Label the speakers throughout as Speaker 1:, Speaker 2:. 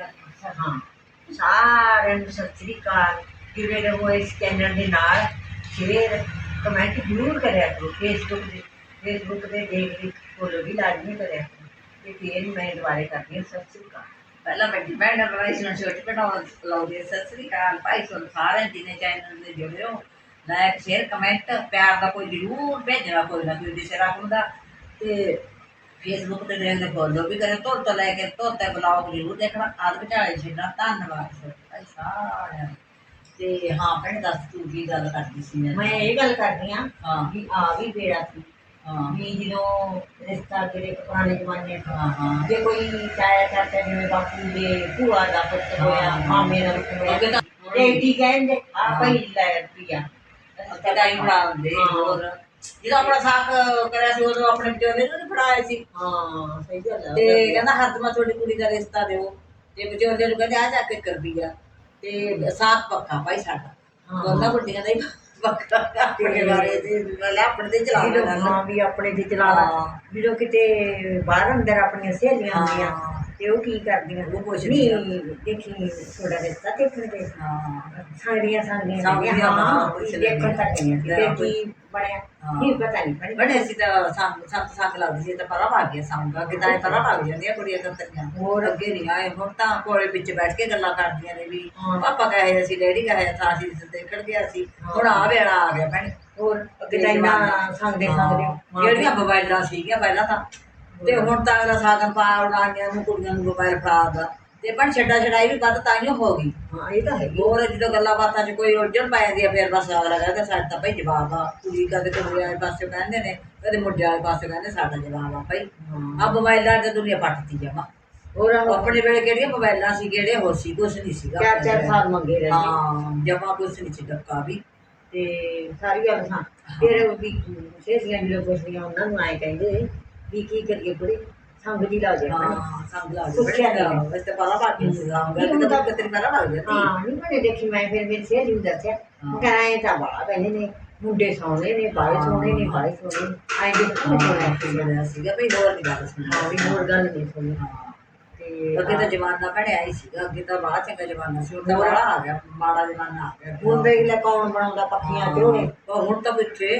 Speaker 1: ਹਾਂ। ਸਾਰਿਆਂ ਨੂੰ ਸਤਿ ਸ੍ਰੀ ਅਕਾਲ। ਜੁੜੇ ਰਹੋ ਇਸ ਚੈਨਲ ਦੇ ਨਾਲ? ਸ਼ੇਅਰ ਕਮੈਂਟ ਜ਼ਰੂਰ ਕਰਿਆ ਕਰੋ। ਫੇਸਬੁੱਕ ਦੇ ਫੇਸਬੁੱਕ ਦੇ ਦੇਖ ਕੇ ਫੋਲੋ ਵੀ ਲਾਜ਼ਮੀ ਕਰਿਆ ਤੇ ਫਿਰ ਮੈਂ ਦੁਬਾਰੇ ਕਰਦੀ ਹਾਂ ਸਤਿ ਸ੍ਰੀ ਅਕਾਲ।
Speaker 2: ਪਹਿਲਾਂ ਵੱਡੀ ਭੈਣ ਦਾ ਨੂੰ ਛੋਟੀ ਭੈਣ ਲਾਉਂਦੇ ਸਤਿ ਸ੍ਰੀ ਅਕਾਲ। ਭਾਈ, ਤੁਹਾਨੂੰ ਸਾਰਿਆਂ ਜਿਨੇ ਚੈਨਲ ਦੇ ਜੁੜੇ ਹੋ ਲਾਇਕ ਸ਼ੇਅਰ ਕਮੈਂਟ ਪਿਆਰ ਦਾ ਕੋਈ ਜ਼ਰੂਰ ਭੇਜਣਾ, ਕੋਈ ਨਾ ਕੋਈ ਦਿਸੇ ਰੱਖਦਾ ਤੇ ਫੇਸਬੁੱਕ ਤੇ ਦੇਖਦੇ ਫੋਲੋ ਵੀ ਕਰੇ ਤੋਂ ਤੋਂ ਲੈ ਕੇ ਤੋਂ ਤੇ ਬਲੌਗ ਜ਼ਰੂਰ ਦੇਖਣਾ ਆਦ ਵਿਚਾਲੇ ਛੱਡਣਾ ਧੰਨਵਾਦ ਭਾਈ ਸਾਰਿਆਂ ਨੂੰ। ਤੇ ਹਾਂ ਭੈਣ ਦੱਸ ਤੂੰ ਕੀ ਗੱਲ ਕਰਦੀ ਸੀ ਮੇਰੇ
Speaker 1: ਮੈਂ
Speaker 2: ਨਾਲ?
Speaker 1: ਇਹ ਗੱਲ ਕਰਦੀ ਹਾਂ
Speaker 2: ਹਾਂ
Speaker 1: ਵੀ ਆ ਵੀ ਬੇੜਾ ਸੀ
Speaker 2: ਹਾਂ
Speaker 1: ਵੀ ਜਦੋਂ ਰਿਸ਼ਤਾ ਜਿਹੜੇ ਪੁਰਾਣੇ ਜ਼ਮਾਨੇ ਚ
Speaker 2: ਹਾਂ ਹਾਂ
Speaker 1: ਜੇ ਕੋਈ ਚਾਇਆ ਚਾਚਾ ਜਿਵੇਂ ਬਾਪੂ ਦੇ ਭੂਆ ਦਾ ਪੁੱਤ ਹੋਇਆ। ਮਾਮੇ ਦਾ ਪੁੱਤ ਹੋਇਆ
Speaker 2: ਅੱਗੇ ਤਾਂ
Speaker 1: ਤੇ ਕੀ ਕਹਿੰਦੇ
Speaker 2: ਹਾਂ।
Speaker 1: ਆਪਾਂ ਹੀ ਲੈ ਰੁਪਿਆ
Speaker 2: ਕਦਾਈ ਫੜਾਉਂਦੇ
Speaker 1: ਹਾਂ।
Speaker 2: ਹੋਰ ਜਦੋਂ ਆਪਣਾ ਸਾਕ ਕਰਿਆ ਸੀ ਉਦੋਂ ਆਪਣੇ ਵਿਚੋਲੇ ਨੂੰ ਫੜਾਇਆ ਸੀ।
Speaker 1: ਹਾਂ ਸਹੀ ਗੱਲ ਹੈ
Speaker 2: ਤੇ ਕਹਿੰਦਾ ਹੱਥ ਮਾ ਤੁਹਾਡੀ ਕੁੜੀ ਦਾ ਰਿਸ਼ਤਾ ਦਿਓ। ਤੇ ਵਿਚੋਲੇ ਨੂੰ ਕਹਿੰਦੇ ਆ ਜਾ ਕੇ ਕਰ ਦਿਆ ਤੇ ਸਾਕ ਪੱਕਾ ਭਾਈ ਸਾਡਾ। ਦੋਨਾਂ ਵੱਡੀਆਂ ਦਾ ਹੀ ਪੱਕਾ। ਆਪਣੇ ਬਾਰੇ ਤੇ ਲੈ ਆਪਣੇ ਤੇ ਚਲਾ
Speaker 1: ਜਦੋਂ
Speaker 2: ਲੈਣਾ।
Speaker 1: ਹਾਂ ਵੀ ਆਪਣੇ ਤੇ ਚਲਾ। ਜਦੋਂ ਕਿਤੇ ਬਾਹਰ ਅੰਦਰ ਆਪਣੀਆਂ ਸਹੇਲੀਆਂ। ਹੁੰਦੀਆਂ। ਤੇ ਉਹ ਕੀ ਕਰਦੀਆਂ
Speaker 2: ਉਹ ਪੁੱਛਦੀਆਂ।
Speaker 1: ਨਹੀਂ ਦੇਖੀ ਥੋੜਾ ਰਿਸ਼ਤਾ ਦੇਖਣ ਦੇ।
Speaker 2: ਹਾਂ। ਸੰਗਦੀਆਂ,
Speaker 1: ਹੁੰਦੀਆਂ,
Speaker 2: ਹਾਂ,
Speaker 1: ਹਾਂ
Speaker 2: ਪੁੱਛ
Speaker 1: ਦੇਖਣ ਨਹੀਂ
Speaker 2: ਲੈਂਦੀਆਂ।
Speaker 1: ਤੇ ਕੀ ਬਣਿਆ?
Speaker 2: ਹਾਂ।
Speaker 1: ਨਹੀਂ ਪਤਾ ਨਹੀਂ ਬਣਿਆ
Speaker 2: ਬੜੇ ਅਸੀਂ ਤਾਂ ਸੰਗ ਸੰਗ ਸੰਗ ਲੱਗਦੀ ਸੀ ਤਾਂ ਪਰਾਂ ਭਾਗ ਗਿਆ ਸੰਗ। ਅੱਗੇ ਤਾਂ ਇਹ ਪਰਾਂ ਭਾਗ ਜਾਂਦੀਆਂ ਕੁੜੀਆਂ ਕੰਤਰੀਆਂ
Speaker 1: ਹੋਰ?
Speaker 2: ਅੱਗੇ ਨਹੀਂ ਆਏ ਹੁਣ ਤਾਂ ਕੋਲੇ ਵਿੱਚ ਬੈਠ ਕੇ ਗੱਲਾਂ ਕਰਦੀਆਂ ਨੇ ਵੀ।
Speaker 1: ਹਾਂ।
Speaker 2: ਪਾਪਾ ਕਹੇ ਅਸੀਂ ਡੈਡੀ ਕਹੇ ਤਾਂ ਅਸੀਂ ਦੇਖਣ ਗਿਆ ਸੀ। ਹੁਣ ਆ ਵੇਲਾ ਆ ਗਿਆ ਭੈਣ।
Speaker 1: ਹੋਰ ਅੱਗੇ ਤਾਂ ਇੰਨਾ ਸੰਗਦੇ ਸੰਗਦੇ
Speaker 2: ਹਾਂ, ਜਿਹੜੀਆਂ ਮੋਬਾਈਲਾਂ ਸੀਗੀਆਂ ਪਹਿਲਾਂ ਤਾਂ। ਤੇ ਹੁਣ ਤਾਂ ਅਗਲਾ ਸਾਗਨ ਪਾ ਉਡਾਈਆਂ ਨੂੰ ਕੁੜੀਆਂ ਨੂੰ ਮੋਬਾਈਲ ਫੜਾਦਾ ਤੇ ਪਰ ਛੱਡਾ ਛੜਾਈ ਵੀ ਵੱਧ ਤਾਂ ਹੀ ਹੋ ਗਈ।
Speaker 1: ਹਾਂ ਇਹ ਤਾਂ ਹੈਗੀ।
Speaker 2: ਹੋਰ ਜਦੋਂ ਗੱਲਾਂ ਬਾਤਾਂ 'ਚ ਕੋਈ ਉਲਝਣ ਪੈ ਜਾਂਦੀ ਆ ਫਿਰ ਬਸ ਅਗਲਾ ਕਹਿੰਦਾ ਸਾਡਾ ਤਾਂ ਭਾਈ ਜਵਾਬ ਆ। ਕੁੜੀ ਕਦੇ ਕੁੜੀ ਵਾਲੇ ਪਾਸੇ ਕਹਿੰਦੇ ਨੇ ਕਦੇ ਮੁੰਡੇ ਵਾਲੇ ਪਾਸੇ ਕਹਿੰਦੇ ਸਾਡਾ ਜਵਾਬ ਆ ਭਾਈ। ਆ ਮੋਬਾਈਲਾਂ ਤੇ ਦੁਨੀਆ ਪੱਟਦੀ ਜਾਵਾ
Speaker 1: ਹੋਰ
Speaker 2: ਆਪਣੇ ਵੇਲੇ ਕਿਹੜੀਆਂ ਮੋਬਾਈਲਾਂ ਸੀ ਕਿਹੜੇ ਹੋ ਸੀ ਕੁਛ ਨਹੀਂ ਸੀਗਾ
Speaker 1: ਚਾਰ ਚਾਰ ਸਾਲ ਮੰਗੇ ਰਹੇ
Speaker 2: ਹਾਂ ਜਮਾ ਕੁਛ ਨਹੀਂ ਸੀ ਡੱਕਾ ਵੀ।
Speaker 1: ਤੇ ਸਾਰੀ ਗੱਲ ਹਾਂ। ਫਿਰ ਉਹ ਵੀ ਸਹੇਲੀਆਂ ਜਿਹੜੇ ਪੁੱਛਦੀਆਂ ਉਹਨਾਂ ਨੂੰ ਆਏ ਕਹਿੰਦੇ ਵੀ ਕੀ ਕਰੀਏ ਕੁੜੀ ਸੰਗ ਦੀ ਲਾ ਜਾਣਾ
Speaker 2: ਹਾਂ। ਸੰਗ ਲਾ
Speaker 1: ਪੁੱਛਿਆ
Speaker 2: ਗਿਆ
Speaker 1: ਨਹੀਂ।
Speaker 2: ਵੈਸੇ ਸੀ ਹਾਂ।
Speaker 1: ਨਹੀਂ, ਹੁਣ
Speaker 2: ਗੱਲ
Speaker 1: ਤਾਂ-
Speaker 2: ਤਾਂ ਤੇਰੀ ਪਹਿਲਾਂ ਲੱਗ ਗਿਆ ਸੀ
Speaker 1: ਹਾਂ ਨਹੀਂ ਮੈंने ਦੇਖੀ ਮੈਂ ਫਿਰ ਮੇਰੀ ਸਹੇਲੀ ਨੂੰ ਦੱਸਿਆ। ਮੈਂ ਕਿਹਾ ਐਂ ਤਾਂ ਬਾਹਲਾ ਕਹਿੰਦੇ ਨੇ ਮੁੰਡੇ ਸੋਹਣੇ ਨੇ ਬਾਈ ਸੋਹਣੇ ਨੇ ਬਾਈ ਸੋਹਣੇ ਨੇ। ਐਂ ਦੇ ਕਿਉਂ ਸੋਹਣਾ ਸੀ
Speaker 2: ਬਣਿਆ ਸੀਗਾ ਭਈ ਹੋਰ ਨਹੀਂ ਗੱਲ ਸੁਣੀ
Speaker 1: ਹਾਂ ਵੀ ਹੋਰ ਗੱਲ ਨਹੀਂ ਸੁਣੀ
Speaker 2: ਹਾਂ।
Speaker 1: ਤੇ
Speaker 2: ਅੱਗੇ ਤਾਂ ਜਮਾਨਾ ਭੜਿਆ ਹੀ ਸੀਗਾ ਅੱਗੇ ਤਾਂ ਬੜਾ ਚੰਗਾ ਜਮਾਨਾ ਸੀ ਹੁਣ ਤਾਂ ਬੜਾ ਆ ਗਿਆ ਮਾੜਾ ਜਮਾਨਾ ਆ ਗਿਆ।
Speaker 1: ਹੁਣ ਦੇਖ ਲੈ ਕੌਣ ਬਣਾਉਂਦਾ ਪੱਖੀਆਂ ਝੋਲੇ
Speaker 2: ਉਹ। ਹੁਣ ਤਾਂ ਪਿੱਛੇ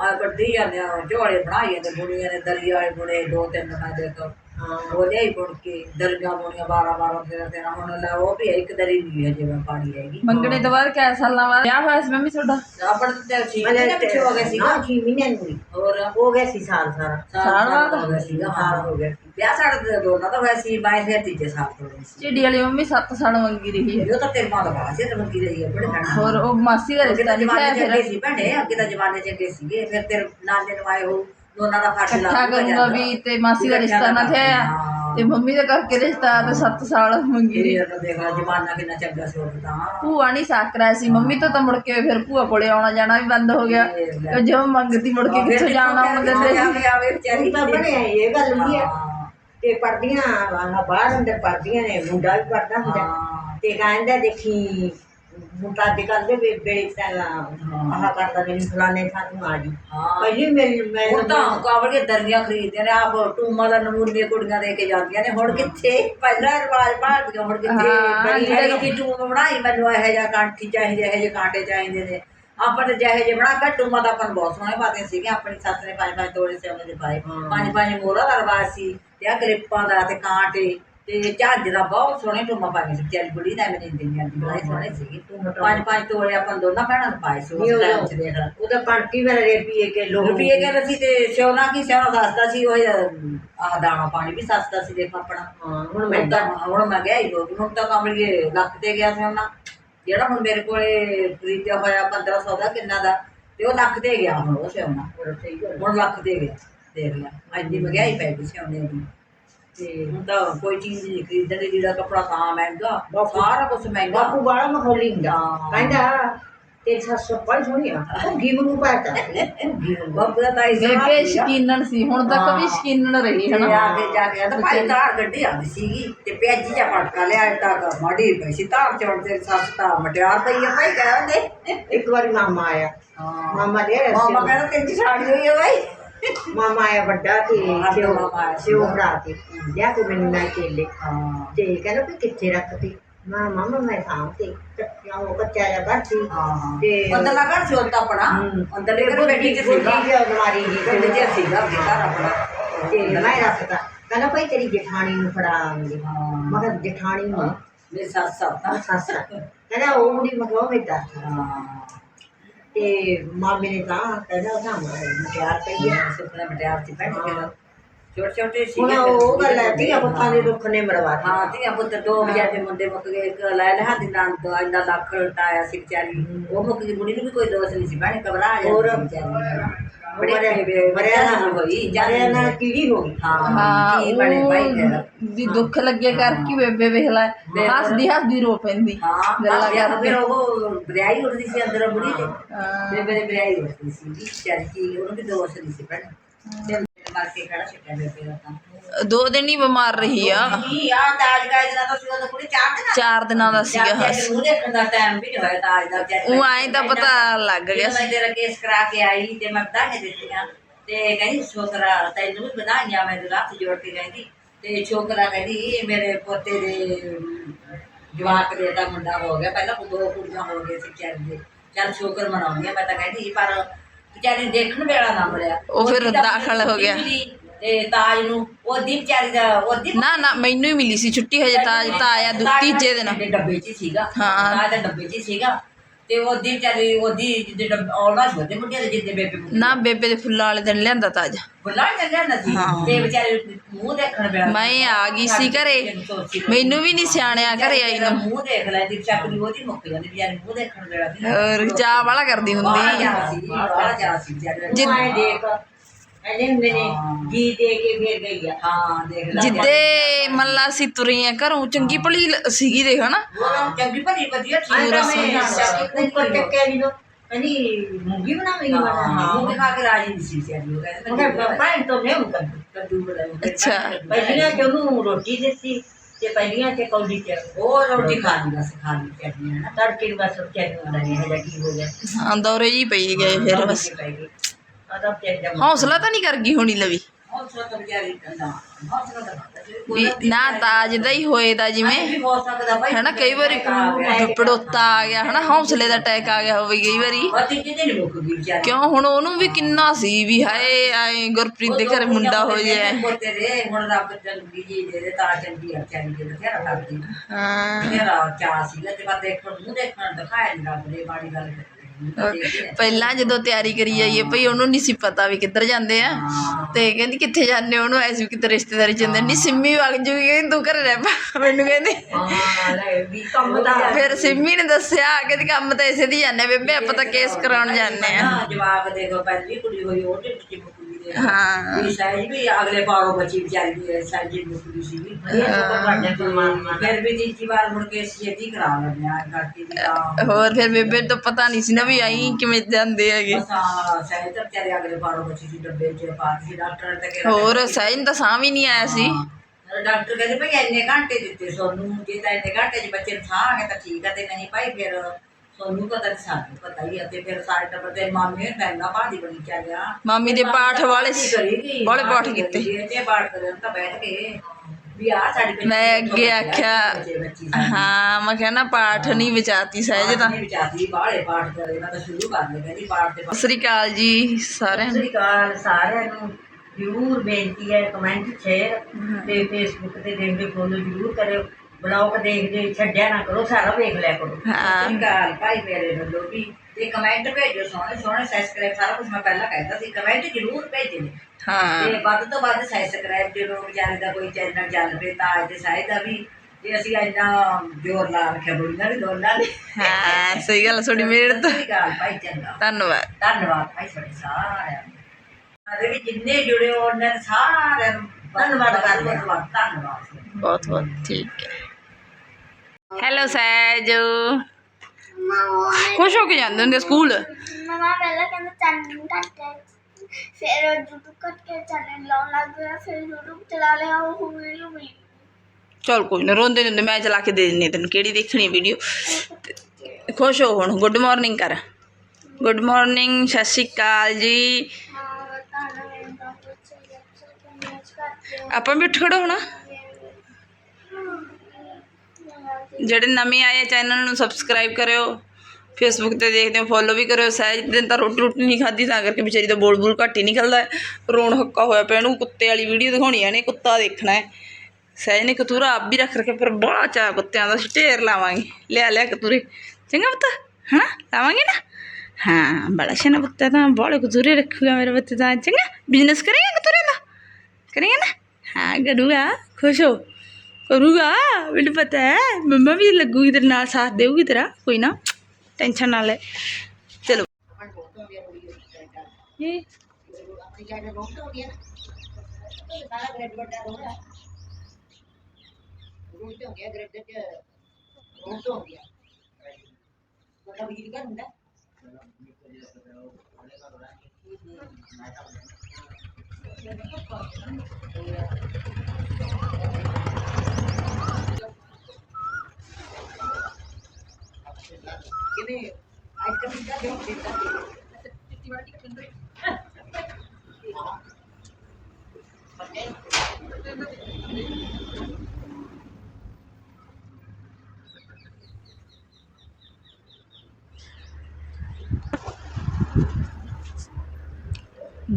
Speaker 2: ਆ ਕੱਢੀ ਜਾਂਦੇ ਆ ਝੋਲੇ ਬਣਾਈ ਜਾਂਦੇ ਬੁਣੀਆਂ ਨੇ ਦਰੀ ਵਾਲੇ ਬੁਣੇ ਦੋ ਤਿੰਨ ਮੈਂ ਦੇਖੋ
Speaker 1: ਹਾਂ।
Speaker 2: ਉਹ ਲਿਆਈ ਬੁਣ ਕੇ ਦਰੀਆਂ ਬੁਣੀਆਂ 12 12 13 13 ਹੁਣ ਲੈ ਉਹ ਵੀ ਇੱਕ ਦਰੀ ਨਹੀਂ ਹੈ ਜਿਵੇਂ ਪਾਣੀ ਹੈਗੀ।
Speaker 3: ਮੰਗਣੇ ਤੋਂ ਬਾਅਦ ਕਿਆ ਸਾਲਾਂ ਬਾਅਦ? ਵਿਆਹ ਹੋਇਆ ਸੀ ਮੰਮੀ ਤੁਹਾਡਾ?
Speaker 2: ਆਪਣ ਤੇ ਠੀਕ ਨੇ ਪਿੱਛੇ ਹੋ ਗਿਆ ਸੀਗਾ।
Speaker 1: ਹਾਂ 6 ਮਹੀਨੇ ਨੂੰ ਹੀ।
Speaker 2: ਹੋਰ?
Speaker 1: ਹੋ ਗਿਆ ਸੀ ਸਾਲ ਸਾਰਾ।
Speaker 3: ਸਾਲ ਬਾਅਦ?
Speaker 2: ਹੋ ਗਿਆ
Speaker 1: ਸਾਲ
Speaker 2: ਹਾਂ
Speaker 1: ਹੋ ਗਿਆ।
Speaker 2: ਵਿਆਹ ਸਾਡਾ ਤੇ ਦੋਨਾਂ ਦਾ ਹੋਇਆ ਸੀ ਬਾਈ ਫਿਰ ਤੀਜੇ ਸਾਲ ਤੋਂ ਹੋਇਆ ਸੀ।
Speaker 3: ਝਿੜੀ ਵਾਲੀ ਮੰਮੀ 7 ਸਾਲ ਮੰਗੀ ਰਹੀ ਹੈ।
Speaker 2: ਉਹ ਤਾਂ ਤੇਰੇ ਮਾਂ ਦਾ ਬਾਅਦ ਸੀ ਤੇ ਮੰਗੀ ਰਹੀ ਹੈ ਬੜੇ ਭੈਣਾਂ
Speaker 3: ਹੋਰ ਉਹ ਮਾਸੀ ਦਾ
Speaker 2: ਅੱਗੇ
Speaker 3: ਰਿਸ਼ਤਾ
Speaker 2: ਤਾਂ
Speaker 3: ਨਹੀਂ
Speaker 2: ਜਮਾਨੇ
Speaker 3: ਹੈ
Speaker 2: ਚ ਅੱਗੇ
Speaker 3: ਫਿਰ
Speaker 2: ਸੀ ਭੈਣੇ ਅੱਗੇ ਤਾਂ ਜਮਾਨੇ ਚ ਅੱਗੇ ਸੀਗੇ ਫਿਰ ਤੇਰੇ ਨਾਨੇ ਨੂੰ ਆਏ ਹੋ ਦੋਨਾਂ ਦਾ ਫੱਟ ਲਾ
Speaker 3: ਇਕੱਠਾ ਕਰੂੰਗਾ ਵੀ ਤੇ ਮਾਸੀ ਦਾ ਰਿਸ਼ਤਾ ਨਾ ਥਿਆ ਤੇ ਮੰਮੀ ਦਾ ਕਰਕੇ ਰਿਸ਼ਤਾ ਤੇ 7 ਸਾਲ ਮੰਗੀ ਰਹੀ।
Speaker 2: ਇਹ ਤਾਂ ਦੇਖ ਲੈ ਜਮਾਨਾ ਕਿੰਨਾ ਚੰਗਾ ਸੀ ਉਹ ਤਾਂ।
Speaker 3: ਭੂਆ ਨਹੀਂ ਸਾਕ ਰਿਹਾ ਸੀ ਮੰਮੀ ਤੋਂ ਤਾਂ ਮੁੜ ਕੇ ਫਿਰ ਭੂਆ ਕੋਲੇ ਆਉਣਾ ਜਾਣਾ ਵੀ ਬੰਦ ਹੋ ਗਿਆ। ਤੇ ਜੋ ਮੰਗਦੀ ਮੁੜ ਕੇ ਕਿੱਥੋਂ ਜਾਣਾ ਆਉਂਦੇ ਦਿੰਦੇ
Speaker 2: ਆਵੇ ਆਵੇ ਵਿਚਾਰੀ।
Speaker 1: ਤਾਂ ਬਣਿਆ ਇਹ ਗੱਲ ਹੈ।
Speaker 2: ਹਾਂ,
Speaker 1: ਤੇ ਪੜਦੀਆਂ ਬਾਹਰ ਅੰਦਰ ਪੜਦੀਆਂ ਨੇ ਮੁੰਡਾ ਵੀ ਪੜਦਾ ਹੁੰਦਾ। ਤੇ ਕਹਿੰਦਾ ਦੇਖੀ ਮੁੰਡਾ ਅੱਜ ਕੱਲ੍ਹ ਦੇ ਵੇਲੇ ਤਾਂ ਆਹ ਕਰਦਾ ਨੇ ਫਲਾਣੇ ਥਾਂ ਨੂੰ ਆ ਜੀ। ਪਹਿਲੀ ਮਿਲ ਮੈਂ
Speaker 2: ਤਾਂ ਕਾਵੜ ਕੇ ਦਰੀਆਂ ਖਰੀਦਦੇ ਨੇ ਆਪ ਟੂਮਾਂ ਦਾ ਨਮੂਨੇ ਕੁੜੀਆਂ ਦੇ ਕੇ ਜਾਂਦੀਆਂ ਨੇ। ਹੁਣ ਕਿੱਥੇ? ਪਹਿਲਾਂ ਰਿਵਾਜ ਭਾਲਦੀਆਂ ਹੁਣ ਕਿੱਥੇ?
Speaker 3: ਹਾਂ,
Speaker 2: ਬੜੀ ਕਿ ਟੂਮ ਬਣਾਈ ਮੈਨੂੰ ਇਹੋ ਜਿਹਾ ਕਾਂਠੀ ਚਾਹੀਦੀ ਇਹੋ ਜਿਹੇ ਕਾਂਟੇ ਚਾਹੀਦੇ ਨੇ। ਆਪਾਂ ਤੇ ਜਿਹੇ ਜਿਹੇ ਬਣਾ ਕੇ ਟੂਮਾਂ ਦਾ ਆਪਾਂ ਨੂੰ ਬਹੁਤ ਸੋਹਣੇ ਪਾਤੇ ਸੀਗੇ। ਆਪਣੀ ਸੱਸ ਨੇ ਪੰਜ ਪੰਜ ਤੋੜੇ ਸੋਨੇ ਦੇ ਪਾਏ। ਪੰਜ ਪੰਜ ਮੋਹਰਾਂ ਦਾ ਰਿਵਾਜ ਸੀ ਤੇ ਆ ਕਲਿੱਪਾਂ ਦਾ ਤੇ ਕਾਂਟੇ ਤੇ ਝੱਜ ਦਾ ਬਹੁਤ ਸੋਹਣੇ ਟੂਮਾਂ ਪਾਈਆਂ ਸੀ। ਚੱਲ ਬੁੜੀ ਨਾ ਮੈਨੂੰ ਦਿੰਦੀਆਂ ਦੀ ਬੜੇ ਸੋਹਣੇ ਸੀਗੇ। ਪੰਜ ਪੰਜ ਤੋੜੇ ਆਪਾਂ ਦੋਨਾਂ ਭੈਣਾਂ ਨੂੰ ਪਾਏ ਸੀ ਉਸ ਟਾਈਮ 'ਚ ਦੇਖ ਲੈ।
Speaker 1: ਉਹਦਾ ਕਣਕੀ ਵਾਲਾ ਰੇਪੀਏ ਕੇ ਲੋਹ
Speaker 2: ਰੁਪਈਏ ਕਹਿੰਦੇ ਸੀ ਤੇ ਸਿਉਣਾ ਕੀ ਸਿਉਣਾ ਸਸਤਾ ਸੀ ਉਹ ਆਹ ਦਾਣਾ ਪਾਣੀ ਵੀ ਸਸਤਾ ਸੀ ਦੇਖ ਆਪਣਾ।
Speaker 1: ਹੁਣ ਮੈਂ
Speaker 2: ਤਾਂ ਹੁਣ ਮੈਂ ਗਿਆ ਹੀ ਹੋ ਹੁਣ ਤਾਂ ਕਮਲੀਏ ਲੱਖ ਤੇ ਗਿਆ ਸਿਉਣਾ ਜਿਹੜਾ ਹੁਣ ਮੇਰੇ ਕੋਲੇ ਖਰੀਦਿਆ ਹੋਇਆ 1500 ਦਾ ਕਿੰਨਾ ਦਾ ਤੇ ਉਹ ਲੱਖ ਤੇ ਗਿਆ ਹੁਣ ਉਹ
Speaker 1: ਗੱਲ
Speaker 2: ਹੁਣ ਲੱਖ ਤੇ ਗਿਆ ਦੇਖ ਲੈ ਅੱਜ ਦੀ ਮਹਿੰਗਾਈ ਪੈ ਗਈ ਸਿਉਣੇ ਦੀ। ਤੇ ਹੁਣ ਤਾਂ ਕੋਈ ਚੀਜ਼ ਨਹੀਂ ਖਰੀਦਣ ਦੀ ਜਿਹੜਾ ਕੱਪੜਾ ਤਾਂ ਮਹਿੰਗਾ ਸਾਰਾ ਕੁਝ ਮਹਿੰਗਾ।
Speaker 1: ਬਾਪੂ ਬਾਲਾ ਮਖੌਲੀ ਹੁੰਦਾ। ਕਹਿੰਦਾ ਤੇ ਸੱਸ ਬੜੀ ਸੋਹਣੀ ਆ। ਘੁੱਗੀ ਨੂੰ ਪਾਤਾ
Speaker 2: ਬਾਪੂ ਦਾ ਤਾਂ ਇਸ
Speaker 3: ਬੇਬੇ ਸ਼ਕੀਨਣ ਸੀ ਹੁਣ ਤੱਕ ਵੀ ਸ਼ਕੀਨਣ ਰਹੀ ਹੈ
Speaker 2: ਤੇ
Speaker 3: ਨਾ
Speaker 2: ਆ ਕੇ ਜਾ ਕੇ ਤਾਂ ਭਾਈ ਤਾਰ ਗੱਡੀ ਆਉਂਦੀ ਸੀਗੀ ਤੇ ਪਿਆਜੀ ਜਾਂ ਪਟਕਾ ਲਿਆ ਤੱਕ ਮਾੜੀ ਪਈ ਸੀ। ਤਾਰ ਚੋਂ ਤੇ ਸੱਸ ਤਾਂ ਮਟਿਆਰ ਪਈ ਆ ਭਾਈ ਕਹਿੰਦੇ
Speaker 1: ਇੱਕ ਵਾਰੀ ਮਾਮਾ ਆਇਆ। ਮਾਮਾ ਦੇ
Speaker 2: ਮਾਮਾ ਕਹਿੰਦਾ ਤੇਰੀ ਸਾੜੀ ਹੋਈ ਆ ਭਾਈ।
Speaker 1: ਮਾਮਾ ਆਇਆ ਵੱਡਾ ਤੇ ਸਿਓ
Speaker 2: ਮਾਮਾ ਆਇਆ
Speaker 1: ਸਿਓ। ਫੜਾ ਕੇ ਲਿਆ ਕੇ ਮੈਨੂੰ ਮੈਂ ਕੇਲੇ ਤੇ ਕਹਿੰਦਾ ਵੀ ਕਿੱਥੇ ਰੱਖਤੀ? ਮੈਂ ਮਾਮਾ ਮੈਂ ਸਾਂਭ ਤੇ ਕੱਚਾ ਉਹ ਕੱਚਾ ਜਿਹਾ ਘਰ ਸੀ
Speaker 2: ਹਾਂ।
Speaker 1: ਤੇ-
Speaker 2: ਅੰਦਰ ਦਾ ਘਰ ਸੀ ਉਹ ਤਾਂ ਆਪਣਾ।
Speaker 1: ਹੂੰ।
Speaker 2: ਅੰਦਰ ਦੇ ਘਰ ਬੈਠੀ ਚ ਸੀਗਾ
Speaker 1: ਬੁੱਢੀ ਜਿਹੀ ਅਲਮਾਰੀ ਜੀ
Speaker 2: ਪਿੰਡ ਚ ਸੀਗਾ ਉਹਦੇ ਘਰ ਆਪਣਾ।
Speaker 1: ਤੇ ਮੈਂ ਰੱਖਤਾ। ਕਹਿੰਦਾ ਭਾਈ ਤੇਰੀ ਜਠਾਣੀ ਨੂੰ ਫੜਾਉਂਗੀ
Speaker 2: ਹਾਂ।
Speaker 1: ਮੈਂ ਕਿਹਾ ਜਠਾਣੀ ਨੂੰ?
Speaker 2: ਮੇਰੀ ਸੱਸ ਆ।
Speaker 1: ਸੱਸ ਆ। ਕਹਿੰਦਾ ਉਹ ਮੁੰਡੀ ਮਗਰੋਂ ਵੇਦਾ
Speaker 2: ਹਾਂ।
Speaker 1: ਤੇ ਮਾਮੇ ਨੇ ਤਾਂ ਕਹਿੰਦਾ ਉਹ ਤਾਂ ਮਟਿਆਰ ਪਈ ਆ।
Speaker 2: ਸੁਪਨਾ ਮਟਿਆਰ ਸੀ ਭੈਣ ਕੇ ਛੋਟੇ ਛੋਟੇ ਸੀ
Speaker 1: ਹੁਣ ਉਹ ਗੱਲ ਹੈ ਧੀਆ ਪੁੱਤਾਂ ਦੇ ਦੁੱਖ ਨੇ ਮਰਵਾ
Speaker 2: ਹਾਂ ਧੀਆਂ ਪੁੱਤ ਦੋ ਵਜੇ ਦੇ ਮੁੰਡੇ ਮੁੱਕ ਗਏ ਇੱਕ ਲੈ ਲੈ ਹੱਥ ਨਾਲ ਦੋ ਇੰਨਾ ਲੱਖ ਲਟਾਇਆ ਸੀ ਵਿਚਾਰੀ ਉਹ ਮੁੱਕ ਗਈ ਬੁੜੀ ਨੂੰ ਵੀ ਕੋਈ ਦੋਸ਼ ਨਹੀਂ ਸੀ ਭੈਣੇ ਘਬਰਾ ਜਾਂਦੀ
Speaker 1: ਹੋਰ?
Speaker 2: ਬੜੇ
Speaker 1: ਮਰਿਆ
Speaker 2: ਨਾਲ ਹੋਈ
Speaker 1: ਮਰਿਆ ਨਾਲ ਕੀੜੀ ਹੋ ਗਈ।
Speaker 2: ਹਾਂ ਕੀ ਬਣੇ ਭਾਈ
Speaker 3: ਉਹ ਵੀ ਦੁੱਖ ਲੱਗੇ ਕਰਕੇ ਬੇਬੇ ਵੇਖ ਲੈ ਹੱਸਦੀ ਹੱਸਦੀ ਰੋ ਪੈਂਦੀ
Speaker 2: ਹਾਂ
Speaker 3: ਗੱਲਾਂ ਕਰਦੇ।
Speaker 2: ਫਿਰ ਉਹ ਬਰਿਆਈ ਉੱਠਦੀ ਸੀ ਅੰਦਰ ਬੁੜੀ ਦੇ। ਬੇਬੇ ਦੇ ਬਰਿਆਈ ਉੱਠਦੀ ਸੀ ਵਿਚਾਰੀ ਕੀ ਉਹਨੂੰ ਵੀ ਦੋਸ਼ ਨਹੀਂ ਸੀ ਭੈਣੇ। ਛੱਡਿਆ ਬੇਬੇ ਦਾ ਤਾਂ?
Speaker 3: ਦੋ ਦਿਨ ਹੀ ਬਿਮਾਰ ਰਹੀ ਆ।
Speaker 2: ਕੀ ਤਾਜ ਤਾਂ ਸੀ ਚਾਰ ਦਿਨ
Speaker 3: ਚਾਰ ਦਿਨਾਂ ਦਾ ਸੀਗਾ ਹੱਸ
Speaker 2: ਉਹ ਦੇਖਣ ਦਾ ਟਾਈਮ ਵੀ ਨਹੀਂ ਹੋਇਆ ਤਾਜ ਦਾ ਵਿਚਾਰੀ
Speaker 3: ਉਹ ਐਂ ਤਾਂ ਪਤਾ ਲੱਗ ਗਿਆ
Speaker 2: ਮੈਂ ਤੇਰਾ ਕੇਸ ਕਰਾ ਕੇ ਆਈ ਤੇ ਮੈਂ ਵਧਾਈਆਂ ਦਿੱਤੀਆਂ ਤੇ ਕਹਿੰਦੀ ਛੋਕਰਾ ਤੈਨੂੰ ਵੀ ਵਧਾਈਆਂ ਮੈਂ ਤੇ ਹੱਥ ਜੋੜ ਕੇ ਕਹਿੰਦੀ ਤੇ ਛੋਕਰਾ ਕਹਿੰਦੀ ਇਹ ਮੇਰੇ ਪੋਤੇ ਦੇ ਅਮ, ਜਵਾਕ ਦੇ ਦਾ ਮੁੰਡਾ ਹੋ ਗਿਆ ਪਹਿਲਾਂ ਦੋ ਕੁੜੀਆਂ ਹੋ ਗਏ ਸੀ ਵਿਚਾਰੀ ਦੇ। ਚੱਲ ਸ਼ੋਕਰ ਮਨਾਉਂਦੀ ਆ ਮੈਂ ਤਾਂ ਕਹਿੰਦੀ ਪਰ ਵਿਚਾਰੀ ਦੇਖਣ ਵੇਲਾ ਨਾ ਮਰਿਆ
Speaker 3: ਉਹ ਫਿਰ
Speaker 2: ਉਹਦੀ ਤਾਂ
Speaker 3: ਦਾਖਲ ਹੋ ਗਿਆ।
Speaker 2: ਮਿਲੀ ਤੇ ਤਾਜ ਨੂੰ ਉਹਦੀ ਵਿਚਾਰੀ ਦਾ ਉਹਦੀ
Speaker 3: ਨਾ ਨਾ ਮੈਨੂੰ ਹੀ ਮਿਲੀ ਸੀ ਛੁੱਟੀ ਹਜੇ ਤਾਜ ਤਾਂ ਆਇਆ ਦੂ ਤੀਜੇ ਦਿਨ।
Speaker 2: ਡੱਬੇ 'ਚ ਹੀ ਸੀਗਾ।
Speaker 3: ਹਾਂ।
Speaker 2: ਤਾਜ ਦਾ ਡੱਬੇ 'ਚ ਹੀ ਸੀਗਾ। ਤੇ ਉਹਦੀ ਵਿਚਾਰੀ ਉਹਦੀ ਜਿੱਦੇ ਡੱਬ ਆਉਣਾ ਸੀ ਉਹਦੇ ਮੁੰਡੇ ਦੇ ਜਿੱਦੇ ਬੇਬੇ ਮੁੰਡੇ
Speaker 3: ਨਾ ਬੇਬੇ ਦੇ ਫੁੱਲਾਂ ਵਾਲੇ ਦਿਨ ਲਿਆਂਦਾ ਤਾਜ
Speaker 2: ਬੁਲਾ ਜਾਂਦੇ ਨਾ ਸੀ?
Speaker 3: ਹਾਂ।
Speaker 2: ਤੇ ਵਿਚਾਰੇ ਮੂੰਹ ਦੇਖਣ ਪਿਆ।
Speaker 3: ਮੈਂ ਆ ਗਈ ਸੀ ਘਰੇ। ਮੈਨੂੰ ਵੀ ਨਹੀਂ ਸਿਆਣਿਆ ਘਰੇ ਆਈ ਨੂੰ।
Speaker 2: ਮੂੰਹ ਦੇਖ ਲੈ ਦੀ ਚੱਕਰੀ ਉਹਦੀ ਮੁੱਕ ਜਾਂਦੀ ਵਿਚਾਰੇ ਮੂੰਹ ਦੇਖਣ ਪਿਆ ਸੀ।
Speaker 3: ਹੋਰ ਚਾਹ ਵਾਲਾ ਕਰਦੀ
Speaker 2: ਬਾਹਰ
Speaker 3: ਹੁੰਦੀ
Speaker 2: ਜਾ ਸੀ ਬਾਹਰ ਜਾ ਸੀ ਵਿਚਾਰੇ
Speaker 3: ਜਿ-
Speaker 1: ਆਏ ਦੇਖ।
Speaker 3: ਜਿੱਦੇ ਮੱਲਾ ਸੀ ਤੁਰੀਆਂ ਘਰੋਂ ਚੰਗੀ ਭਲੀ ਲ- ਸੀਗੀ ਦੇਖ ਹਨਾ
Speaker 2: ਉਹ ਚੰਗੀ ਭਲੀ ਵਧੀਆ
Speaker 1: ਆਏ
Speaker 2: ਠੀਕ
Speaker 1: ਤਾਂ
Speaker 2: ਰਸਮ
Speaker 1: ਮੈਂ ਉੱਪਰ ਚੱਕਿਆ ਨਹੀਂ ਦੋ ਕਹਿੰਦੀ ਮੂੰਗੀ ਬਣਾਵੇਂਗੀ ਮੈਂ ਕਿਹਾ,
Speaker 2: ਹਾਂ ਮੂੰਹ
Speaker 1: ਹਾਂ
Speaker 2: ਦਿਖਾ ਕੇ ਰਾਜੀ ਨਹੀਂ ਸੀ ਵਿਚਾਰੀ ਉਹ ਕਹਿੰਦੇ
Speaker 1: ਉਹ ਕਹਿੰਦਾ ਭਾਈ ਤੋਂ ਨਹੀਂ ਮੁਕਰ
Speaker 2: ਕੱਦੂ ਬਣਾਇਆ
Speaker 3: ਅੱਛਾ।
Speaker 1: ਪਹਿਲੀਆਂ ਜਦੋਂ ਰੋਟੀ ਦਿੱਤੀ ਤੇ ਪਹਿਲੀਆਂ ਤੇ ਕੌਲੀ ਚ
Speaker 2: ਉਹ ਰੋਟੀ ਖਾ ਲਈ ਬਸ ਖਾ ਲਈ ਚਟਨੀ ਹੈ ਨਾ
Speaker 1: ਤੜਕੇ ਨੂੰ ਬਸ ਚੈਨ ਹੁੰਦਾ ਨਹੀਂ ਹਜਾ ਕੀ ਹੋ ਗਿਆ
Speaker 3: ਹਾਂ ਦੌਰੇ ਜੀ ਪਈ ਗਏ ਫਿਰ ਬਸ
Speaker 1: ਆਦਾ ਚੈਨ ਜਮ
Speaker 3: ਹੌਸਲਾ ਤਾਂ ਨਹੀਂ ਕਰ ਗਈ ਹੋਣੀ ਲਵੀ? ਵੀ ਨਾ ਤਾਜ ਦਾ ਹੀ ਹੋਏ ਦਾ ਜਿਵੇਂ। ਹਨਾ ਕਈ ਵਾਰੀ ਪੜੋਤਾ ਆ ਗਿਆ ਹਨਾ ਹੌਸਲੇ ਦਾ ਅਟੈਕ ਆ ਗਿਆ ਹੋਵੇ ਕਈ ਵਾਰੀ। ਕਿਉਂ ਹੁਣ ਉਹਨੂੰ ਵੀ ਕਿੰਨਾ ਸੀ ਵੀ ਹਾਏ ਆਏ ਗੁਰਪ੍ਰੀਤ ਦੇ ਘਰੇ ਮੁੰਡਾ ਹੋ। ਜਾਏ ਹਾਂ ਪਹਿਲਾਂ ਜਦੋਂ ਤਿਆਰੀ ਕਰੀ ਜਾਈਏ ਭਈ ਉਹਨੂੰ ਨਹੀਂ ਸੀ ਪਤਾ ਵੀ ਕਿੱਧਰ ਜਾਂਦੇ ਆ। ਤੇ ਕਹਿੰਦੀ ਕਿੱਥੇ ਜਾਂਦੇ ਹੋ? ਉਹਨੂੰ ਐਸੀ ਵੀ ਕਿਤੇ ਰਿਸ਼ਤੇਦਾਰੀ ਚ ਜਾਂਦੇ ਨਹੀਂ ਸਿੰਮੀ ਵਗ ਜੂਗੀ, ਕਹਿੰਦੀ ਤੂੰ ਘਰੇ ਰਹਿ ਪਾ, ਮੈਨੂੰ ਕਹਿੰਦੀ।
Speaker 1: ਕੰਮ ਦਾ
Speaker 3: ਫਿਰ ਸਿੰਮੀ ਨੇ ਦੱਸਿਆ, ਕਹਿੰਦੀ ਕੰਮ ਤਾਂ ਇਸੇ ਦੀ ਜਾਂਦੇ ਬੇਬੇ ਆਪਾਂ ਤਾਂ ਕੇਸ ਕਰਾਉਣ ਜਾਂਦੇ ਆ।
Speaker 2: ਨਾ ਜਵਾਬ ਦੇਖੋ ਪਹਿਲੀ ਕੁੜੀ ਹੋਈ, ਉਹ ਢਿੱਡ ਚ ਮੁੱਕ
Speaker 3: ਹਾਂ।
Speaker 2: ਵੀ ਵੀ ਅਗਲੇ ਪਾਰੋਂ ਬੱਚੀ ਵਿਚਾਰੀ ਦੀ ਸਾਈਜ਼ ਜੀ ਮੁੱਕ ਗਈ ਸੀ
Speaker 1: ਵਧੀਆ ਸਗੋਂ ਤੁਹਾਡੇ ਪਰਮਾਤਮਾ
Speaker 2: ਫਿਰ ਵੀ ਤੀਜੀ ਵਾਰ ਮੁੜ ਕੇ ਛੇਤੀ ਕਰਾ ਲੈਂਦੇ ਆ ਕਰਕੇ ਵੀ ਤਾਂ
Speaker 3: ਹੋਰ ਫਿਰ ਬੇਬੇ ਤਾਂ ਪਤਾ ਨਹੀਂ ਸੀ ਨਾ ਵੀ ਆਈ ਕਿਵੇਂ ਜਾਂਦੇ ਹੈਗੇ।
Speaker 2: ਸਾਈਜ਼ ਤਾਂ ਵਿਚਾਰੇ ਅਗਲੇ ਪਾਰੋਂ ਬੱਚੀ ਸੀ ਡੱਬੇ ਚ ਪਾਤੀ ਸੀ ਡਾਕਟਰ ਨੇ ਤਾਂ ਕਿਹਾ
Speaker 3: ਹੋਰ ਸਹਿਜ ਸਾਹ ਵੀ ਨਹੀਂ ਆਇਆ ਸੀ।
Speaker 2: ਡਾਕਟਰ ਕਹਿੰਦੇ ਭਾਈ ਇੰਨੇ ਘੰਟੇ ਦਿੱਤੇ ਸੋਨੂੰ ਜੇ ਤਾਂ ਇੰਨੇ ਘੰਟੇ ਚ ਬੱਚੇ ਨੂੰ ਸਾਹ ਆ ਗਿਆ ਤਾਂ ਠੀਕ ਆ ਤੇ ਨਹੀਂ ਭਾਈ ਫਿਰ ਸੋਨੂੰ ਪਤਾ ਨਹੀਂ ਸਾਨੂੰ ਪਤਾ ਹੀ ਆ ਤੇ ਫਿਰ ਸਾਰੇ ਟੱਬਰ ਦੇ ਮਾਮੇ ਬਣੀ
Speaker 3: ਦੇ ਪਾਠ ਵਾਲੇ ਵਾਲੇ ਪਾਠ ਕੀਤੇ।
Speaker 2: ਤੇ ਪਾਠ ਕਰਨ ਤਾਂ ਬੈਠ ਕੇ ਵੀ ਆ ਸਾਡੀ ਬੱਚੀ
Speaker 3: ਮੈਂ ਅੱਗੇ ਆਖਿਆ। ਹਾਂ ਮੈਂ ਕਹਿੰਦਾ ਪਾਠ ਨਹੀਂ ਵਿਚਾਤੀ ਸਹਿਜ ਤਾਂ।
Speaker 2: ਵਿਚਾਰਦੀ ਬਾਹਲੇ ਪਾਠ ਕਰੇ ਮੈਂ ਤਾਂ ਸ਼ੁਰੂ ਕਰ ਲਿਆ ਕਹਿੰਦੀ ਪਾਠ ਤੇ
Speaker 3: ਸਤਿ ਸ੍ਰੀ ਅਕਾਲ ਜੀ ਸਾਰਿਆਂ ਨੂੰ।
Speaker 1: ਸ੍ਰੀ ਅਕਾਲ ਸਾਰਿਆਂ ਨੂੰ ਜ਼ਰੂਰ ਬੇਨਤੀ ਹੈ ਕਮੈਂਟ ਸ਼ੇਅਰ ਤੇ ਫੇਸਬੁੱਕ ਤੇ ਦੇਖਦੇ ਫੋਲੋ ਜ਼ਰੂਰ ਕਰਿਓ। ਬਲੌਗ ਦੇਖਦੇ ਛੱਡਿਆ ਨਾ ਕਰੋ ਸਾਰਾ ਵੇਖ ਲਿਆ ਕਰੋ।
Speaker 3: ਹਾਂ।
Speaker 2: ਸ੍ਰੀਕਾਲ ਭਾਈ ਮੇਰੇ ਵੱਲੋਂ ਵੀ ਤੇ ਕਮੈਂਟ ਭੇਜੋ ਸੋਹਣੇ ਸੋਹਣੇ ਸਬਸਕ੍ਰਾਈਬ ਸਾਰਾ ਕੁਝ ਮੈਂ ਪਹਿਲਾਂ ਕਹਿਤਾ ਸੀ ਕਮੈਂਟ ਜ਼ਰੂਰ ਭੇਜਣੇ
Speaker 3: ਹਾਂ।
Speaker 2: ਤੇ ਵੱਧ ਤੋਂ ਵੱਧ ਸਬਸਕ੍ਰਾਈਬ ਜਦੋਂ ਵਿਚਾਰੇ ਦਾ ਕੋਈ ਚੈਨਲ ਚੱਲ ਪਏ ਤਾਂ ਅੱਜ ਦੇ ਸਾਹਿਤ ਦਾ ਵੀ ਤੇ ਅਸੀਂ ਇੰਨਾ ਜ਼ੋਰ ਲਾ ਰੱਖਿਆ ਬੋਲੀਆਂ ਵੀ ਦੋਨਾਂ ਨੇ।
Speaker 3: ਹਾਂ ਸਹੀ ਗੱਲ ਤੁਹਾਡੀ ਮਿਹਨਤ
Speaker 2: ਸ੍ਰੀਕਾਲ ਭਾਈ ਚੰਗਾ।
Speaker 3: ਧੰਨਵਾਦ।
Speaker 2: ਧੰਨਵਾਦ ਭਾਈ ਤੁਹਾਡੇ ਸਾਰਿਆਂ ਸਾਡੇ ਵੀ ਜਿੰਨੇ ਜੁੜੇ ਉਹਨਾਂ ਸਾਰਿਆਂ ਨੂੰ ਧੰਨਵਾਦ ਕਰਦੇ ਹਾਂ ਧੰਨਵਾਦ।
Speaker 3: ਬਹੁਤ ਬਹੁਤ ਠੀਕ ਹੈ। ਹੈਲੋ ਸਹਿਜ ਖੁਸ਼ ਹੋ ਕੇ ਜਾਂਦੇ ਹੁੰਦੇ ਸਕੂਲ?
Speaker 4: ਮਮਾ ਪਹਿਲਾਂ ਕਹਿੰਦਾ ਚੈਨਲ ਕੱਟ ਫਿਰ YouTube ਕੱਟ ਕੇ ਚੈਨਲ ਲਾਉਣ ਲੱਗ ਗਿਆ। ਫਿਰ YouTube ਚਲਾ ਲਿਆ ਉਹ ਵੀਡੀਓ ਮਿਲ
Speaker 3: ਚਲ ਕੋਈ ਨਾ ਰੋਂਦੇ ਨਹੀਂ ਹੁੰਦੇ ਮੈਂ ਚਲਾ ਕੇ ਦੇ ਦਿੰਨੀ ਤੈਨੂੰ ਕਿਹੜੀ ਦੇਖਣੀ ਵੀਡੀਓ ਖੁਸ਼ ਹੋ ਹੁਣ ਗੁੱਡ ਮਾਰਨਿੰਗ ਕਰ। ਗੁੱਡ ਮਾਰਨਿੰਗ ਸਤਿ ਸ਼੍ਰੀ ਅਕਾਲ ਜੀ। ਆਪਾਂ ਵੀ ਉੱਠ ਖੜੋ ਹੋਣਾ। ਜਿਹੜੇ ਨਵੇਂ ਆਏ ਚੈਨਲ ਨੂੰ ਸਬਸਕ੍ਰਾਈਬ ਕਰਿਓ ਫੇਸਬੁੱਕ ਤੇ ਦੇਖਦੇ ਹੋ ਫੋਲੋ ਵੀ ਕਰਿਓ, ਸਹਿਜ ਦਿਨ ਤਾਂ ਰੋਟੀ ਰੋਟੀ ਨਹੀਂ ਖਾਧੀ, ਤਾਂ ਕਰਕੇ ਵਿਚਾਰੀ ਦਾ ਬੋਲ ਬੋਲ ਘੱਟ ਹੀ ਨਿਕਲਦਾ ਹੈ। ਰੋਣ ਹੱਕਾ ਹੋਇਆ ਪਿਆ, ਇਹਨੂੰ ਕੁੱਤੇ ਵਾਲੀ ਵੀਡੀਓ ਦਿਖਾਉਣੀ ਆ ਨੇ ਕੁੱਤਾ ਦੇਖਣਾ ਹੈ। ਸਹਿਜ ਨੇ ਕਤੂਰਾ ਆਪ ਵੀ ਰੱਖ ਰੱਖਿਆ ਪਰ ਬੜਾ ਚਾਹ ਕੁੱਤਿਆਂ ਦਾ ਅਸੀਂ ਢੇਰ ਲਾਵਾਂਗੇ। ਲਿਆ ਲਿਆ ਕਤੂਰੇ। ਚੰਗਾ ਪੁੱਤ, ਹਨਾ? ਲਾਵਾਂਗੇ ਨਾ? ਹਾਂ, ਬੜਾ ਸ਼ਨਾ ਪੁੱਤ ਹੈ ਤਾਂ ਬੜੇ ਕਤੂਰੇ ਰੱਖੂਗਾ ਮੇਰੇ ਬੱਚੇ ਤਾਂ। ਚੰਗਾ ਬਿਜ਼ਨਸ ਕਰੇਗਾ ਕਤੂਰੇ ਦਾ? ਕਰੇਗਾ ਨਾ? ਹਾਂ ਕਰੂਗਾ ਖੁਸ਼ ਹੋ। ਕਰੂਗਾ ਮੈਨੂੰ ਪਤਾ ਹੈ ਮੰਮਾ ਵੀ ਲੱਗੂਗੀ ਤੇਰੇ ਨਾਲ ਸਾਥ ਦੇਊਗੀ ਤੇਰਾ ਕੋਈ ਨਾ ਟੈਨਸ਼ਨ ਨਾ ਲੈ ਚਲੋ ਇਹ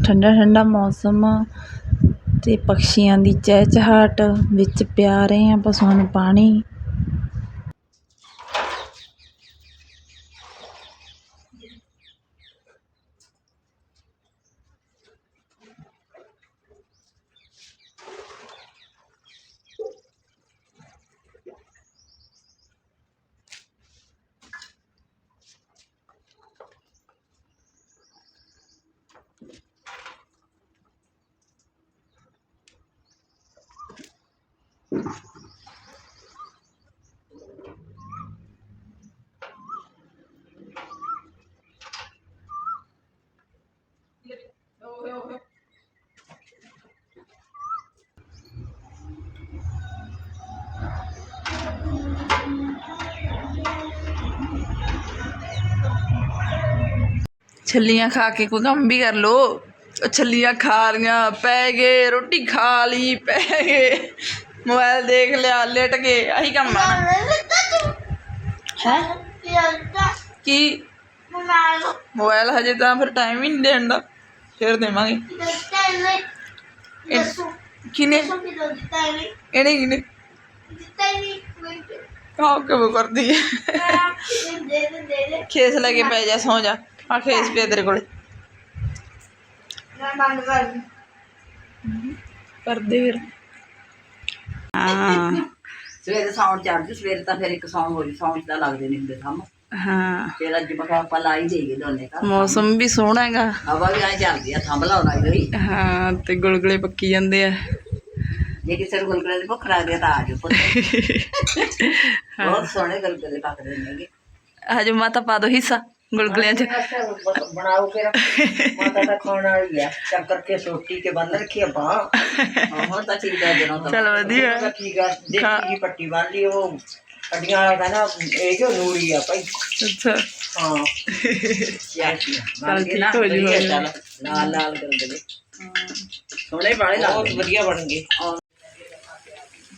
Speaker 3: ਠੰਡਾ ਠੰਡਾ ਮੌਸਮ ਅਤੇ ਪਕਸ਼ੀਆਂ ਦੀ ਚਹਿਚਹਾਟ ਵਿੱਚ ਪਿਆ ਰਹੇ ਆ ਪਸ਼ੂਆਂ ਨੂੰ ਪਾਣੀ। ਛੱਲੀਆਂ ਖਾ ਕੇ ਕੋਈ ਕੰਮ ਵੀ ਕਰ ਲੋ ਛੱਲੀਆਂ ਖਾ ਲੀਆਂ ਪੈ ਗਏ, ਰੋਟੀ ਖਾ ਲਈ, ਪੈ ਗਏ। ਮੋਬਾਈਲ ਦੇਖ ਲਿਆ, ਲੇਟ ਗਏ, ਆਹੀ ਕੰਮ ਆ ਹੈ? ਕੀ? ਮੋਬਾਈਲ ਹਜੇ ਤਾਂ ਫਿਰ ਟਾਈਮ ਹੀ ਨਹੀਂ ਦੇਣ ਦਾ। ਫਿਰ ਦੇਵਾਂਗੇ। ਕਿਨੇ ਇਹਨੇ ਕਿਨੇ ਕਾਹ ਕਿਵੇਂ ਕਰਦੀ ਹੈ? ਖੇਸ ਲੈ ਕੇ ਪੈ ਜਾ, ਸੌ ਜਾ। ਆ ਖੇਸ ਪਿਆ ਤੇਰੇ ਕੋਲੇ। ਕਰਦੇ ਫਿਰ। ਹਾਂ।
Speaker 2: ਸਵੇਰੇ ਸੌਣ ਚੜ ਜੂ ਸਵੇਰੇ ਤਾਂ ਫਿਰ ਇੱਕ ਸੌਣ ਹੋ ਜੂ ਸੌਣ ਤਾਂ ਲੱਗਦੇ ਨਹੀਂ ਹੁੰਦੇ ਥੰਮ
Speaker 3: ਹਾਂ।
Speaker 2: ਫਿਰ ਅੱਜ ਕਿਹਾ ਆਪਾਂ ਲਾਈ ਦੇਈਏ ਦੋਨੇ ਘਰ।
Speaker 3: ਮੌਸਮ ਵੀ ਸੋਹਣਾ ਹੈਗਾ।
Speaker 2: ਹਵਾ ਵੀ ਐ ਚੱਲਦੀ ਆ ਥੰਮ ਲਾਉਣਾ ਹੀ
Speaker 3: ਹਾਂ ਤੇ ਗੁਲਗੁਲੇ ਪੱਕੀ ਜਾਂਦੇ ਆ।
Speaker 2: ਜੇ ਕਿਸੇ ਨੂੰ ਗੁਲਗੁਲੇ ਦੀ ਭੁੱਖ ਲੱਗਦੀ ਆ ਤਾਂ ਆ ਜਾਓ ਪੁੱਤ ਬਹੁਤ ਸੋਹਣੇ ਗੁਲਗੁਲੇ ਪੱਕਦੇ ਨੇਗੇ।
Speaker 3: ਹਜੇ ਮਾਤਾ ਪਾ ਦੋ ਹਿੱਸਾ। ਗੁਲਗੁਲਿਆਂ ਚ
Speaker 1: ਬਣਾਓ ਕੇ ਮਾਤਾ ਤਾਂ ਖਾਣ ਵਾਲੀ ਆ ਚੱਕਰ ਕੇ ਸੋਟੀ ਕੇ ਬੰਨ ਰੱਖੀ ਆ ਬਾਹ
Speaker 2: ਹੁਣ ਤਾਂ ਠੀਕ ਆ ਜਨੋਂ ਤਾਂ
Speaker 3: ਚਲ ਵਧੀਆ
Speaker 1: ਤਾਂ ਠੀਕ ਆ ਦੇਖੀ ਦੀ ਪੱਟੀ ਬੰਨ ਲਈ ਉਹ ਅੱਡੀਆਂ ਵਾਲਾ ਕਹਿੰਦਾ ਇਹ ਜੋ ਨੂੜੀ ਆ ਭਾਈ
Speaker 3: ਅੱਛਾ
Speaker 1: ਹਾਂ
Speaker 2: ਚੱਲ
Speaker 3: ਚੱਲ ਠੀਕ ਹੋ ਜੂ ਹੋ ਜੂ।
Speaker 2: ਲਾਲ ਲਾਲ ਗੁਲਗੁਲੇ ਸੋਹਣੇ ਬਾਲੇ
Speaker 1: ਬਹੁਤ
Speaker 2: ਲੱਗਦੇ
Speaker 1: ਵਧੀਆ ਬਣ ਗਏ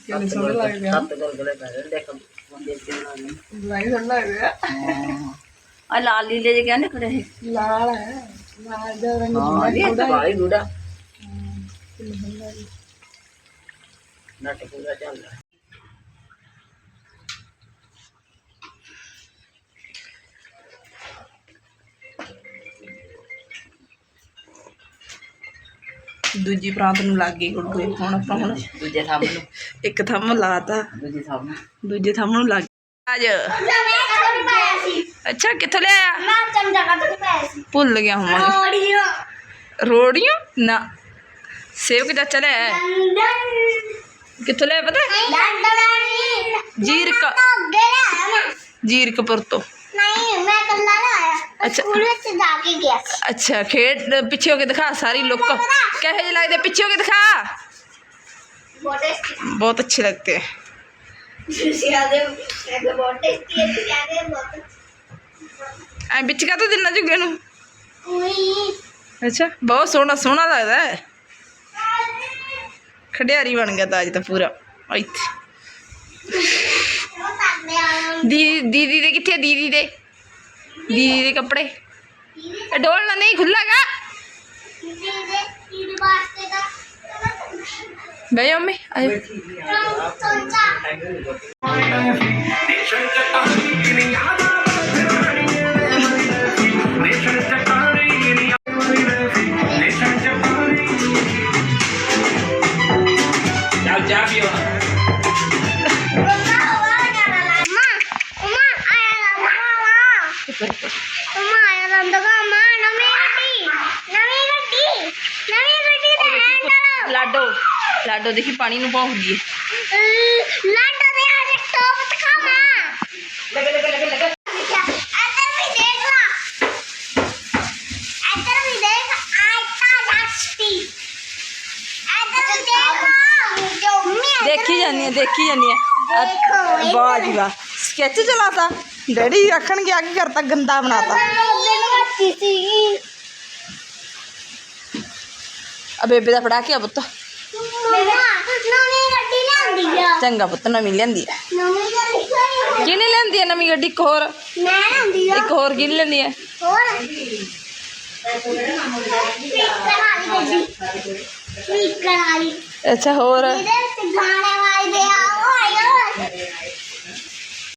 Speaker 3: ਕਿੰਨੇ ਸੋਹਣੇ ਲੱਗਦੇ ਆ
Speaker 2: ਸੱਤ ਗੁਲਗੁਲੇ ਪੈ ਗਏ ਦੇਖ ਬੰਦੇ ਤੇ ਲਾਲ
Speaker 3: ਲਾਈ ਸੋਹਣੇ ਲੱਗਦੇ ਆ
Speaker 2: ਲਾਲ ਲੀਲੇ ਜੇ ਕਹਿੰਦੇ ਖੜੇ ਇਹ
Speaker 3: ਲਾਲ ਹੈ ਲਾਲ ਦਾ ਰੰਗ
Speaker 2: ਹਾਂ ਇਹ ਤਾਂ ਬਾਈ ਗੂੜਾ। ਨਟ ਪੂਰਾ ਚੱਲਦਾ।
Speaker 3: ਦੂਜੀ ਪ੍ਰਾਂਤ ਨੂੰ ਲੱਗ ਗਈ ਗੁਲਗੁਲੇ ਹੁਣ ਆਪਾਂ ਹੁਣ
Speaker 2: ਦੂਜੇ ਥੰਮ ਨੂੰ।
Speaker 3: ਇੱਕ ਥੰਮ ਲਾਤਾ।
Speaker 2: ਦੂਜੇ ਥੰਮ। ਨੂੰ
Speaker 3: ਦੂਜੇ ਥੰਮ ਨੂੰ ਲੱਗ ਅੱਜ। अच्छा कितों लिया
Speaker 4: भूल गया हम रोड़ियों। ना।
Speaker 3: सेब
Speaker 4: कि चाचा लिया कितो ले पता
Speaker 3: जीरक जीरकपुर तो। अच्छा। अच्छा खेड पिछे होके दिखा सारी लोग कैसे लग लगते पिछे
Speaker 4: होके दिखा।
Speaker 3: बहुत अच्छे लगते हैं। ਐ ਵਿੱਚ ਕਾ ਦਿਨਾ ਜੁਗੇ ਨੂੰ?
Speaker 4: ਉਈ
Speaker 3: ਅੱਛਾ, ਬਹੁਤ ਸੋਹਣਾ ਸੋਹਣਾ ਲੱਗਦਾ ਹੈ ਖੜਿਆਰੀ ਬਣ ਗਿਆ ਤਾਂ ਅੱਜ ਤਾਂ ਪੂਰਾ, ਇੱਥੇ। ਦੀਦੀ ਦੀਦੀ ਦੇ ਕਿੱਥੇ ਦੀਦੀ ਦੇ। ਦੀਦੀ ਦੇ ਕੱਪੜੇ। ਇਹ ਡੋਲਣਾ ਨਹੀਂ ਖੁੱਲਾਗਾ
Speaker 4: ਦੀਦੀ
Speaker 3: ਬਈ ਮੰਮੀ ਆਇਓ
Speaker 4: ਸੋਚਾ
Speaker 3: ਦੇਖੀ ਪਾਣੀ ਨੂੰ ਏ
Speaker 4: ਲਾਡਾ ਦੇ ਆ ਟੋਪ ਦਿਖਾਵਾ।
Speaker 1: ਲਗੇ ਲਗੇ ਲਗੇ ਲਗੇ।
Speaker 4: ਇੱਧਰ ਵੀ ਦੇਖ
Speaker 3: ਜਾਨੀ ਆ ਦੇਖੀ ਜਾਨੀ ਆ।
Speaker 4: ਦੇਖੋ,
Speaker 3: ਵਾਹ ਜੀ ਵਾਹ ਸਕੈਚ ਚਲਾਤਾ। ਡੈਡੀ ਆਖਣਗੇ ਆ ਕੀ ਕਰਤਾ ਗੰਦਾ ਬਣਾਤਾ। ਆ ਬੇਬੇ ਦਾ ਫੜਾ ਕੇ ਆ ਪੁੱਤ
Speaker 4: ਮੰਮਾ ਨਵੀਂ ਗੱਡੀ ਲਿਆਂਦੀ ਆ
Speaker 3: ਚੰਗਾ ਪੁੱਤ ਨਵੀਂ
Speaker 4: ਗੱਡੀ ਲਿਆਂਦੀ
Speaker 3: ਕਿਹਨੇ ਲਿਆਂਦੀ ਆ ਨਵੀਂ ਗੱਡੀ? ਇੱਕ ਹੋਰ।
Speaker 4: ਮੈਂ ਲਿਆਂਦੀ ਆ।
Speaker 3: ਇੱਕ ਹੋਰ ਕਿਹਨੇ
Speaker 4: ਹੋਰ। ਸਪੀਕਰ ਵਾਲੀ ਸਪੀਕਰ ਵਾਲੀ।
Speaker 3: ਅੱਛਾ ਹੋਰ।
Speaker 4: ਇਹਦੇ ਆ।